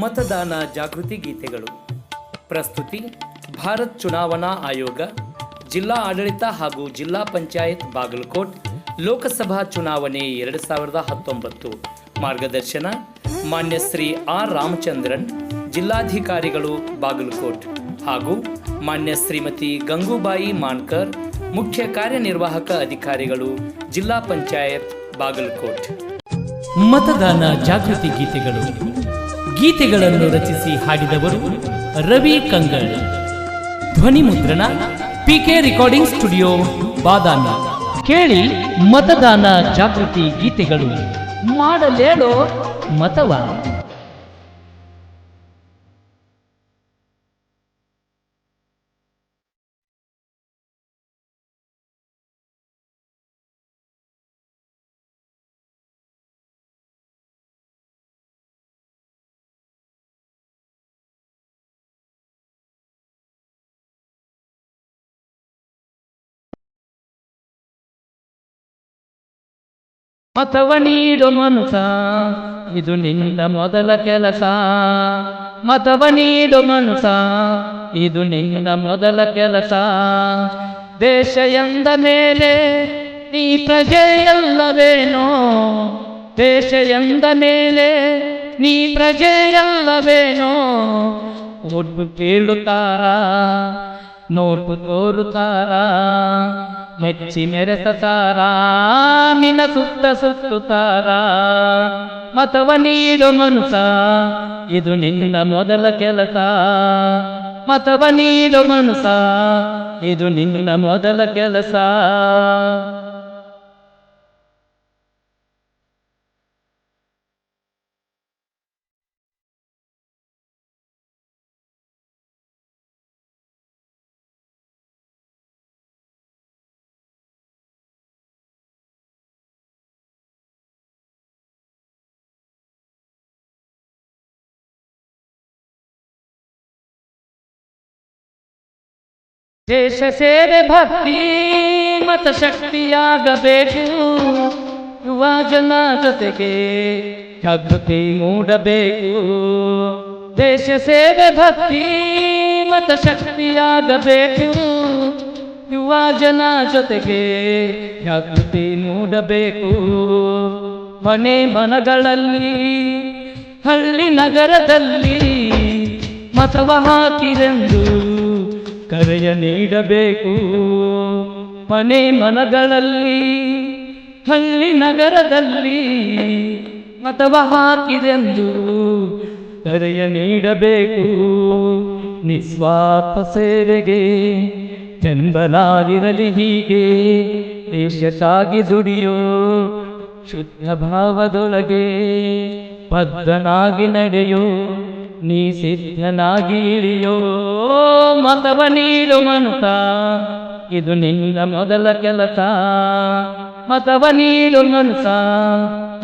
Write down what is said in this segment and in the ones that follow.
ಮತದಾನ ಜಾಗೃತಿ ಗೀತೆಗಳು. ಪ್ರಸ್ತುತಿ, ಭಾರತ್ ಚುನಾವಣಾ ಆಯೋಗ, ಜಿಲ್ಲಾ ಆಡಳಿತ ಹಾಗೂ ಜಿಲ್ಲಾ ಪಂಚಾಯತ್ ಬಾಗಲಕೋಟ್, ಲೋಕಸಭಾ ಚುನಾವಣೆ ಎರಡು ಸಾವಿರದ ಹತ್ತೊಂಬತ್ತು. ಮಾರ್ಗದರ್ಶನ, ಮಾನ್ಯ ಶ್ರೀ ಆರ್ ರಾಮಚಂದ್ರನ್, ಜಿಲ್ಲಾಧಿಕಾರಿಗಳು ಬಾಗಲಕೋಟ್. ಹಾಗೂ ಮಾನ್ಯ ಶ್ರೀಮತಿ ಗಂಗೂಬಾಯಿ ಮಾನ್ಕರ್, ಮುಖ್ಯ ಕಾರ್ಯನಿರ್ವಾಹಕ ಅಧಿಕಾರಿಗಳು ಜಿಲ್ಲಾ ಪಂಚಾಯತ್ ಬಾಗಲಕೋಟ್. ಮತದಾನ ಜಾಗೃತಿ ಗೀತೆಗಳು. ಗೀತೆಗಳನ್ನು ರಚಿಸಿ ಹಾಡಿದವರು ರವಿ ಕಂಗಳ್. ಧ್ವನಿ ಮುದ್ರಣ ಪಿಕೆ ರೆಕಾರ್ಡಿಂಗ್ ಸ್ಟುಡಿಯೋ ಬಾದಾಮಿ. ಕೇಳಿ ಮತದಾನ ಜಾಗೃತಿ ಗೀತೆಗಳು. ಮಾಡಲೇಳೋ ಮತವ. ಮತವ ನೀಡು ಮನುಸ ಇದು ನಿನ್ನ ಮೊದಲ ಕೆಲಸ. ಮತವ ನೀಡು ಮನುಸ ಇದು ನಿನ್ನ ಮೊದಲ ಕೆಲಸ. ದೇಶ ಎಂದ ಮೇಲೆ ನೀ ಪ್ರಜೆಯಲ್ಲವೇನೋ ದೇಶ ಎಂದ ಮೇಲೆ ನೀ ಪ್ರಜೆಯಲ್ಲವೇನೋ ಒಟ್ಟು ಕೇಳುತ್ತಾರ ನೋಟು ತೋರುತ್ತಾರ ಮೆಚ್ಚಿ ಮೆರೆತಾರ ನಿನ್ನ ಸುತ್ತ ಸುತ್ತುತ್ತಾರ ಮತವ ನೀಡು ಮನುಸ ಇದು ನಿನ್ನ ಮೊದಲ ಕೆಲಸ. ಮತವ ನೀಡು ಮನುಸ ಇದು ನಿನ್ನ ಮೊದಲ ಕೆಲಸ. ದೇಶ ಸೇವೆ ಭಕ್ತಿ, ಮತ ಶಕ್ತಿಯಾಗಬೇಕು. ಯುವ ಜನ ಜೊತೆಗೆ ಜಾಗೃತಿ ಮೂಡಬೇಕು. ದೇಶ ಸೇವೆ ಭಕ್ತಿ, ಮತ ಶಕ್ತಿಯಾಗಬೇಕು. ಯುವ ಜನ ಜೊತೆಗೆ ಜಾಗೃತಿ ಮೂಡಬೇಕು. ಮನೆ ಮನಗಳಲ್ಲಿ, ಹಳ್ಳಿ ನಗರದಲ್ಲಿ ಮತವ ಹಾಕಿರೆಂದು ಕರೆಯ ನೀಡಬೇಕು. ಮನೆ ಮನಗಳಲ್ಲಿ, ಹಳ್ಳಿ ನಗರದಲ್ಲಿ ಅಥವಾ ಹಾಕಿದೆಂದು ಕರೆಯ ನೀಡಬೇಕು. ನಿಸ್ವಾರ್ಥ ಸೇವೆಗೆ ಬೆಂಬಲಾಗಿರಲಿ ಹೀಗೆ ದೇಶಕ್ಕಾಗಿ ದುಡಿಯೋ ಶುದ್ಧ ಭಾವದೊಳಗೆ ಬದ್ಧನಾಗಿ ನಡೆಯೋ ನೀ ಸಿದ್ಧನಾಗಿ ಇಳಿಯೋ ಮತವ ನೀಡು ಮನುತ. ಇದು ನಿನ್ನ ಮೊದಲ ಕೆಲಸ. ಮತವ ನೀಡು ಮನುಸ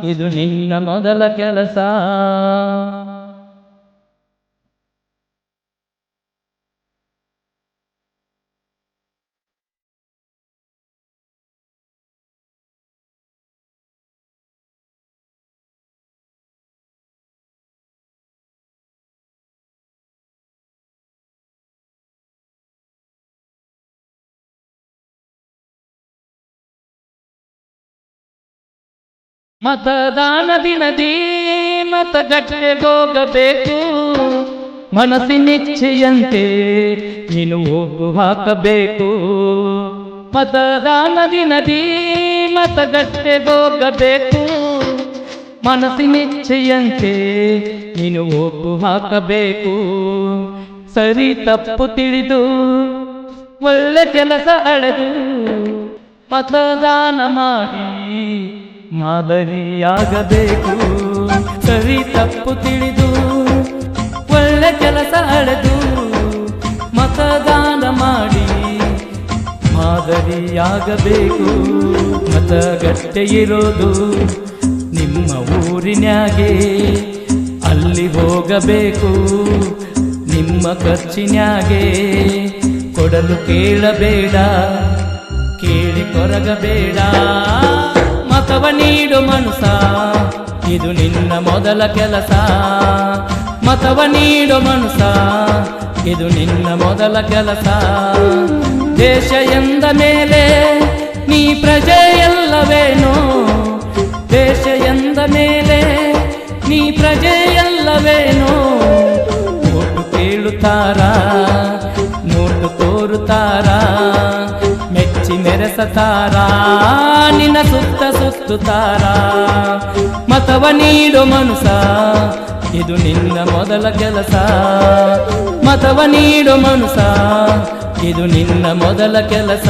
ಇದು ನಿನ್ನ ಮೊದಲ ಕೆಲಸ. ಮತದಾನ ದಿನದಿ ಹೋಗಬೇಕು. ಮನಸ್ಸಿನಿಚ್ಛೆಯಂತೆ ನೀನು ಹೋಗು ಹಾಕಬೇಕು. ಮತದಾನ ದಿನದಿ ಮತಗಟ್ಟೆಗೋಗಬೇಕು ಮನಸ್ಸಿನಿಚ್ಛೆಯಂತೆ ನೀನು ಹೋಗು ಹಾಕಬೇಕು. ಸರಿ ತಪ್ಪು ತಿಳಿದು ಒಳ್ಳೆ ಕೆಲಸ ಅಳೆದು ಮತದಾನ ಮಾಡಿ. ಮಾದರಿಯಾಗಬೇಕು. ಸರಿ, ತಪ್ಪು ತಿಳಿದು, ಒಳ್ಳೆ ಕೆಲಸ ಅಳೆದು, ಮತದಾನ ಮಾಡಿ ಮಾದರಿಯಾಗಬೇಕು. ಮತಗಟ್ಟೆ ಇರೋದು ನಿಮ್ಮ ಊರಿನಾಗೆ ಅಲ್ಲಿ ಹೋಗಬೇಕು, ನಿಮ್ಮ ಖರ್ಚಿನಾಗೆ ಕೊಡಲು ಕೇಳಬೇಡ, ಕೇಳಿ ಕೊರಗಬೇಡ. ಮತವ ನೀಡು ಮನುಸ ಇದು ನಿನ್ನ ಮೊದಲ ಕೆಲಸ ಮತ ಮತವ ನೀಡೋ ಮನುಸ ಇದು ನಿನ್ನ ಮೊದಲ ಕೆಲಸ ದೇಶ ಎಂದ ಮೇಲೆ ನೀ ಪ್ರಜೆಯಲ್ಲವೇನೋ ದೇಶ ಎಂದ ಮೇಲೆ ನೀ ಪ್ರಜೆಯಲ್ಲವೇನೋ ಓಟು ಕೇಳುತ್ತಾರ ಮೆಚ್ಚಿ ತಾರಾ, ನಿನ್ನ ಸುತ್ತ ಸುತ್ತುತ್ತಾರ ಮತವ ನೀಡು ಮನುಸ ಇದು ನಿನ್ನ ಮೊದಲ ಕೆಲಸ. ಮತವ ನೀಡು ಮನುಸ ಇದು ನಿನ್ನ ಮೊದಲ ಕೆಲಸ.